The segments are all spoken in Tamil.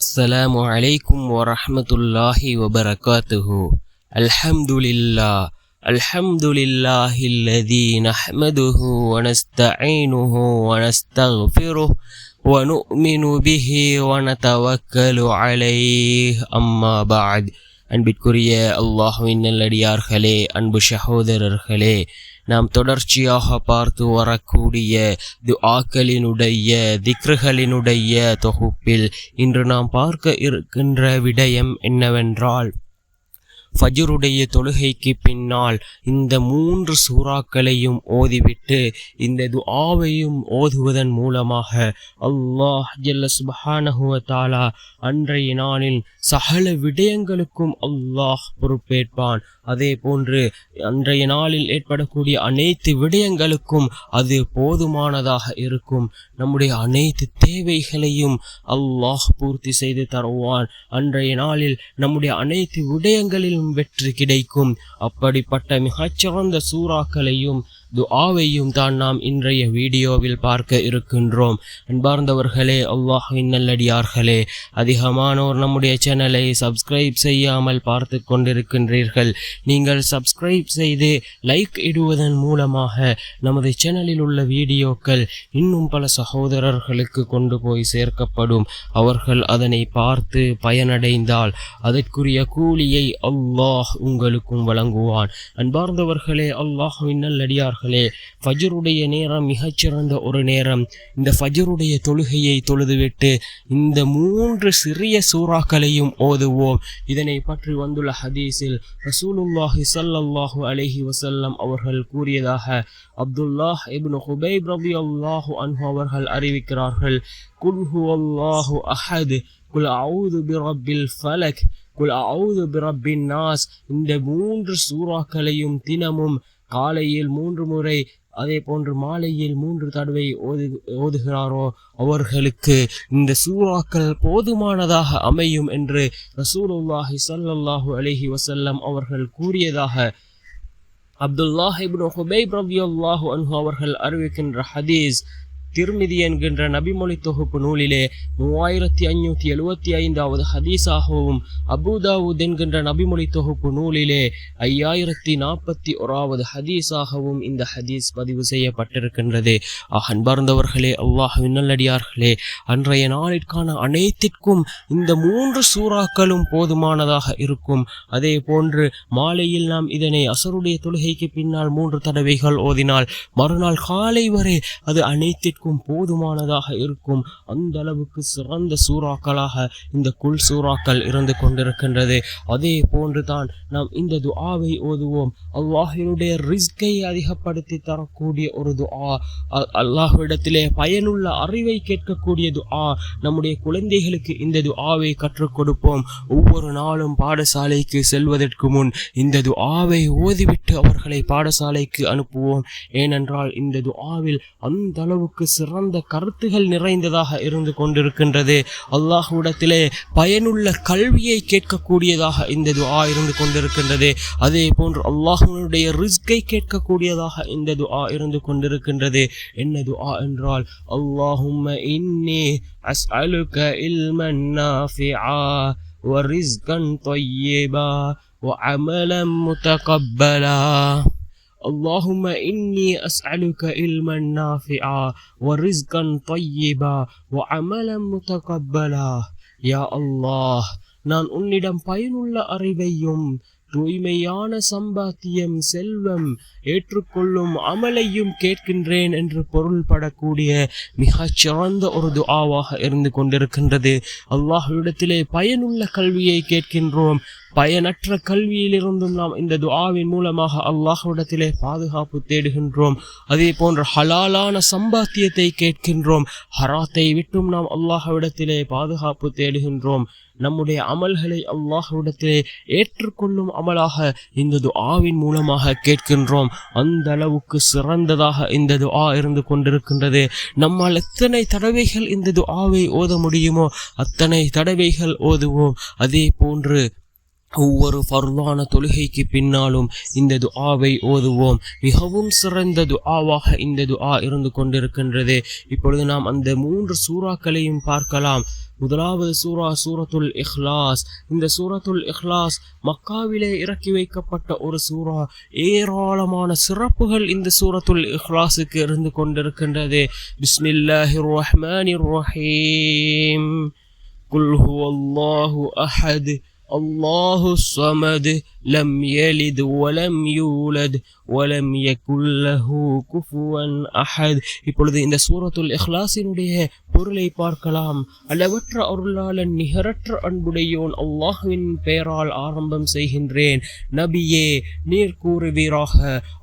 السلام عليكم ورحمة الله وبركاته الحمد لله الحمد لله الذي نحمده ونستعينه ونستغفره ونؤمن به ونتوكل عليه أما بعد அன்பிற்குரிய அல்லாஹுவின் நல்லடியார்களே அன்பு சகோதரர்களே நாம் தொடர்ச்சியாக பார்த்து வரக்கூடிய துஆக்களினுடைய திக்ருகளினுடைய தொகுப்பில் இன்று நாம் பார்க்க இருக்கின்ற விடயம் என்னவென்றால் ஃபஜ்ருடைய தொழுகைக்கு பின்னால் இந்த மூன்று சூறாக்களையும் ஓதிவிட்டு இந்த துஆவையும் ஓதுவதன் மூலமாக அல்லாஹ் ஜல்ல சுபஹானஹு அன்றைய நாளில் சகல விடயங்களுக்கும் அல்லாஹ் பொறுப்பேற்பான். அதே போன்று அன்றைய நாளில் ஏற்படக்கூடிய அனைத்து விடயங்களுக்கும் அது போதுமானதாக இருக்கும். நம்முடைய அனைத்து தேவைகளையும் அல்லாஹ் பூர்த்தி செய்து தருவான். அன்றைய நாளில் நம்முடைய அனைத்து விடயங்களிலும் வெற்றி கிடைக்கும். அப்படிப்பட்ட மிகச்சிறந்த சூறாக்களையும் துஆவையும் தான் நாம் இன்றைய வீடியோவில் பார்க்க இருக்கின்றோம். அன்பார்ந்தவர்களே அல்லாஹின் நல்லடியார்களே அதிகமானோர் நம்முடைய சேனலை சப்ஸ்கிரைப் செய்யாமல் பார்த்து கொண்டிருக்கின்றீர்கள். நீங்கள் சப்ஸ்கிரைப் செய்து லைக் இடுவதன் மூலமாக நமது சேனலில் உள்ள வீடியோக்கள் இன்னும் பல சகோதரர்களுக்கு கொண்டு போய் சேர்க்கப்படும். அவர்கள் அதனை பார்த்து பயனடைந்தால் அதற்குரிய கூலியை அல்லாஹ் உங்களுக்கும் வழங்குவான். அன்பார்ந்தவர்களே அல்லாஹின் நல்லடியார்களே ஃபஜருடைய நேரம் மிகச்சிறந்த ஒரு நேரம். இந்த ஃபஜருடைய தொழுகையை தொழுதுவிட்டு இந்த மூன்று சிறிய சூறாக்களையும் ஓதுவோம். இதனை பற்றி வந்துள்ள ஹதீஸில் ரசூலுல்லாஹி சல்லல்லாஹு அலஹி வசல்லம் அவர்கள் கூறியதாக அப்துல்லாஹ் இப்னு ஹுபைப் ரலியல்லாஹு அன்ஹு அவர்கள் அறிவிக்கிறார்கள். குல் ஹுவல்லாஹு அஹது குல் அவுது பிரப்பில் ஃபலக் குல் அவுது பிரப்பின் நாஸ். இந்த மூன்று சூறாக்களையும் தினமும் காலையில் மூன்று முறை அதே போன்று மாலையில் மூன்று தடவை ஓது ஓதுகிறாரோ அவர்களுக்கு இந்த சூறாக்கள் போதுமானதாக அமையும் என்று ரசூலுல்லாஹி ஸல்லல்லாஹு அலைஹி வசல்லம் அவர்கள் கூறியதாக அப்துல்லாஹ் இப்னு ஹுபைப் ரலியல்லாஹு அன்ஹு அவர்கள் அறிவிக்கின்ற ஹதீஸ். திருமிதி என்கின்ற நபிமொழி தொகுப்பு நூலிலே மூவாயிரத்தி ஐநூற்றி எழுபத்தி ஐந்தாவது ஹதீஸாகவும் அபுதாவுத் என்கின்ற நபிமொழி தொகுப்பு நூலிலே ஐயாயிரத்தி நாற்பத்தி ஓராவது ஹதீஸாகவும் இந்த ஹதீஸ் பதிவு செய்யப்பட்டிருக்கின்றது. அன்பார்ந்தவர்களே அல்லாஹ் விண்ணல்லடியார்களே அன்றைய நாளிற்கான அனைத்திற்கும் இந்த மூன்று சூறாக்களும் போதுமானதாக இருக்கும். அதே போன்று மாலையில் நாம் இதனை அசருடைய தொழுகைக்கு பின்னால் மூன்று தடவைகள் ஓதினால் மறுநாள் காலை வரை அது அனைத்திற்கும் அனைவருக்கும் போதுமானதாக இருக்கும். அந்த அளவுக்கு சிறந்த சூறாக்களாக இந்த குல் சூறாக்கள் இருந்து கொண்டிருக்கின்றது. அதே போன்று தான் நாம் இந்த துஆவை ஓதுவோம். அல்லாஹினுடைய ரிஸ்கை அதிகப்படுத்தி தரக்கூடிய ஒரு துஆ அல்லாஹ்விடத்திலே பயனுள்ள அறிவை கேட்கக்கூடிய துஆ நம்முடைய குழந்தைகளுக்கு இந்த துஆவை கற்றுக் கொடுப்போம். ஒவ்வொரு நாளும் பாடசாலைக்கு செல்வதற்கு முன் இந்த துஆவை ஓதிவிட்டு அவர்களை பாடசாலைக்கு அனுப்புவோம். ஏனென்றால் இந்த துஆவில் அந்த அளவுக்கு சிறந்த கருத்துகள் நிறைந்ததாக இருந்து கொண்டிருக்கின்றது அல்லாஹுடத்திலே பயனுள்ள கல்வியை கேட்கக்கூடியதாக இந்த துஆ இருந்து கொண்டிருக்கின்றது அதே போன்று அல்லாஹுடைய ரிஸ்கை கேட்கக்கூடியதாக இந்த துஆ இருந்து கொண்டிருக்கின்றது என்ன துஆ என்றால் அல்லாஹும்ம இன்னி அஸ்அலுக இல்மன் நாஃபிஆ ورزقا طيبا وعملا متقبلا اللهم إني أسألك علما نافعا ورزقا طيبا وعملا متقبلا يا الله நான் உன்னிடம் பயனுள்ள அறிவையும் தூய்மையான சம்பாத்தியம் செல்வம் ஏற்றுக்கொள்ளும் அமலையும் கேட்கின்றேன் என்று பொருள்படக்கூடிய மிகச் சிறந்த ஒரு துஆவாக இருந்து கொண்டிருக்கின்றது அல்லாஹ்விடத்திலே பயனுள்ள கல்வியை கேட்கின்றோம் பயனற்ற கல்வியிலிருந்தும் நாம் இந்த துஆவின் மூலமாக அல்லாஹ்விடத்திலே பாதுகாப்பு தேடுகின்றோம். அதே போன்ற ஹலாலான சம்பாத்தியத்தை கேட்கின்றோம். ஹராத்தை விட்டும் நாம் அல்லாஹ்விடத்திலே பாதுகாப்பு தேடுகின்றோம். நம்முடைய அமல்களை அல்லாஹ்விடத்திலே ஏற்றுக்கொள்ளும் அமலாக இந்த துஆவின் மூலமாக கேட்கின்றோம். அந்த அளவுக்கு சிறந்ததாக இந்த துஆ இருந்து கொண்டிருக்கின்றது. நம்மால் எத்தனை தடவைகள் இந்த துஆவை ஓத முடியுமோ அத்தனை தடவைகள் ஓதுவோம். அதே போன்று ஒவ்வொரு ஃபர்லான தொழுகைக்கு பின்னாலும் இந்த துஆவை ஓதுவோம். மிகவும் சிறந்த துஆவாக இந்த துஆ இருந்து கொண்டிருக்கின்றது. இப்பொழுது நாம் அந்த மூன்று சூறாக்களையும் பார்க்கலாம். முதலாவது சூரா சூரத்துல் இஹ்லாஸ். இந்த சூரத்துல் இஹ்லாஸ் மக்காவிலே இறக்கி வைக்கப்பட்ட ஒரு சூரா ஏராளமான சிறப்புகள் இந்த சூரத்துல் இஹ்லாஸுக்கு இருந்து கொண்டிருக்கின்றது. பிஸ்மில்லாஹிர் ரஹ்மானிர் ரஹீம் குல் ஹுவல்லாஹு அஹத். الله الصمد لم يلد ولم يولد ولم يكن له كفوا أحد இப்பொழுது இந்த சூரத்துல் இஹ்லாஸினுடைய பொருளை பார்க்கலாம் அளவற்ற அருளாளன் நிகரற்ற அன்புடையோன் அல்லாஹ்வின் பெயரால் ஆரம்பம் செய்கின்றேன் நபியே நீர் கூறுவீராக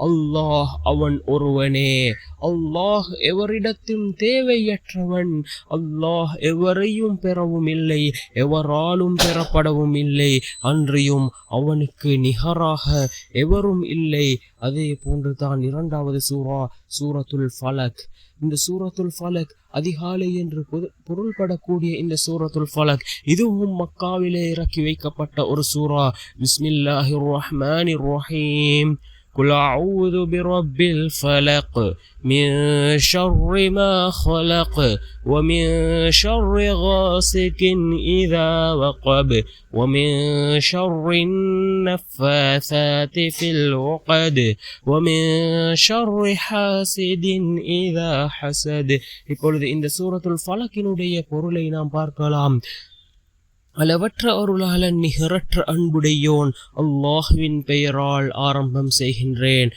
அல்லாஹ் அவன் ஒருவனே அல்லாஹ் எவரிடத்தும் தேவையற்றவன்? அல்லாஹ் எவரையும் பெறவும் இல்லை எவராலும் பெறப்படவும் இல்லை. அன்றியும் அவனுக்கு நிகராக எவரும் இல்லை. அதே போன்றுதான் இரண்டாவது சூரா சூரத்துல் ஃபலக். இந்த சூரத்துல் ஃபலக் அதிகாலை என்று பொருள்படக்கூடிய இந்த சூரத்துல் ஃபலக் இதுவும் மக்காவிலே இறக்கி வைக்கப்பட்ட ஒரு சூரா. பிஸ்மில்லாஹிர் ரஹ்மானிர் ரஹீம் قل أعوذ برب الفلق من شر ما خلق ومن شر غاسق إذا وقب ومن شر النفاثات في العقد ومن شر حاسد إذا حسد இப்பொழுது இந்த சூரத்துல் ஃபலக்கினுடைய பொருளை நாம் பார்க்கலாம் அளவற்ற அருளாளன் நிகரற்ற அன்புடையோன் அல்லாஹுவின் பெயரால் ஆரம்பம் செய்கின்றேன்.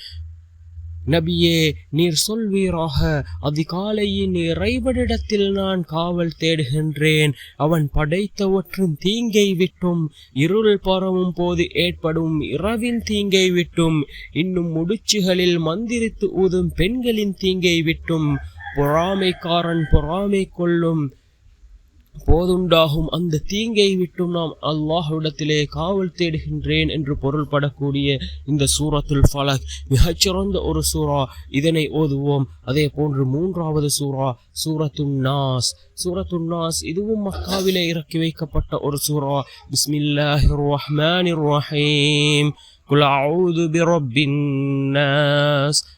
நபியே நீர் சொல்வீராக அதிகாலையின் இறைவனிடத்தில் நான் காவல் தேடுகின்றேன். அவன் படைத்தவற்றின் தீங்கை விட்டும் இருள் பரவும் போது ஏற்படும் இரவின் தீங்கை விட்டும் இன்னும் முடிச்சுகளில் மந்திரித்து ஊதும் பெண்களின் தீங்கை விட்டும் பொறாமைக்காரன் பொறாமை கொள்ளும் போதுண்டாகும் அந்த தீங்கை விட்டும் நாம் அல்லாஹ்விடத்திலே காவல் தேடுகின்றேன் என்று பொருள்படக்கூடிய இந்த சூரத்துல் ஃபலக். மிகச்சிறந்த ஒரு சூறா. இதனை ஓதுவோம். அதே போன்று மூன்றாவது சூறா சூரத்துன்னாஸ் நாஸ். சூரத்துன் இதுவும் மக்காவிலே இறக்கி வைக்கப்பட்ட ஒரு சூறா. பிஸ்மில்லாஹிர் ரஹ்மானிர் ரஹீம் குல் அவுது பிரப்பின் நாஸ்.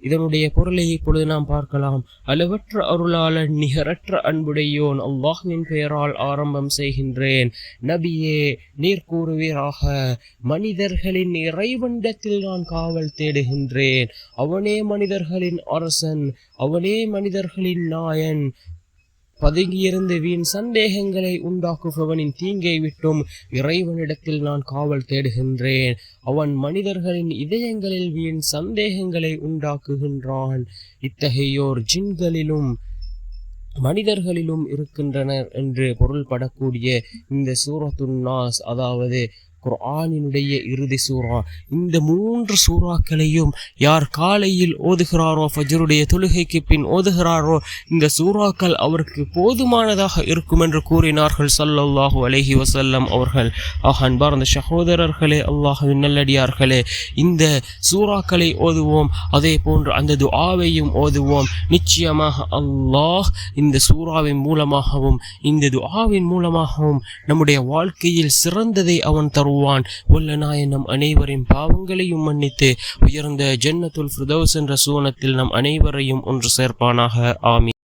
இதனுடைய பொருளை இப்பொழுது நாம் பார்க்கலாம். அளவற்ற அருளாளன் நிகரற்ற அன்புடையோன் அல்லாஹுவின் பெயரால் ஆரம்பம் செய்கின்றேன். நபியே நீர் கூறுவீராக மனிதர்களின் இறைவண்டத்தில் நான் காவல் தேடுகின்றேன். அவனே மனிதர்களின் அரசன் அவனே மனிதர்களின் நாயன். பதுங்கியிருந்த வீண் சந்தேகங்களை உண்டாக்குபவனின் தீங்கை விட்டும் இறைவனிடத்தில் நான் காவல் தேடுகின்றேன். அவன் மனிதர்களின் இதயங்களில் வீண் சந்தேகங்களை உண்டாக்குகின்றான். இத்தகையோர் ஜின்களிலும் மனிதர்களிலும் இருக்கின்றனர் என்று பொருள்படக்கூடிய இந்த சூரத்துன் நாஸ் அதாவது குர்ஆனினுடைய இறுதி சூறா. இந்த மூன்று சூறாக்களையும் யார் காலையில் ஓதுகிறாரோ ஃபஜ்ருடைய தொழுகைக்கு பின் ஓதுகிறாரோ இந்த சூறாக்கள் அவருக்கு போதுமானதாக இருக்கும் என்று கூறினார்கள் சல்லல்லாஹு அலஹி வசல்லம் அவர்கள். ஆக அன்பார்ந்த சகோதரர்களே அல்லாஹ்வின் நல்லடியார்களே இந்த சூறாக்களை ஓதுவோம் அதே போன்று அந்த துஆவையும் ஓதுவோம். நிச்சயமாக அல்லாஹ் இந்த சூறாவின் மூலமாகவும் இந்த துஆவின் மூலமாகவும் நம்முடைய வாழ்க்கையில் சிறந்ததை அவன் தருவான். வல்ல நாயன் நம் அனைவரின் பாவங்களையும் மன்னித்து உயர்ந்த ஜன்னத்துல் ஃபிரதோஸ் என்ற சூனத்தில் நம் அனைவரையும் ஒன்று சேர்ப்பானாக. ஆமி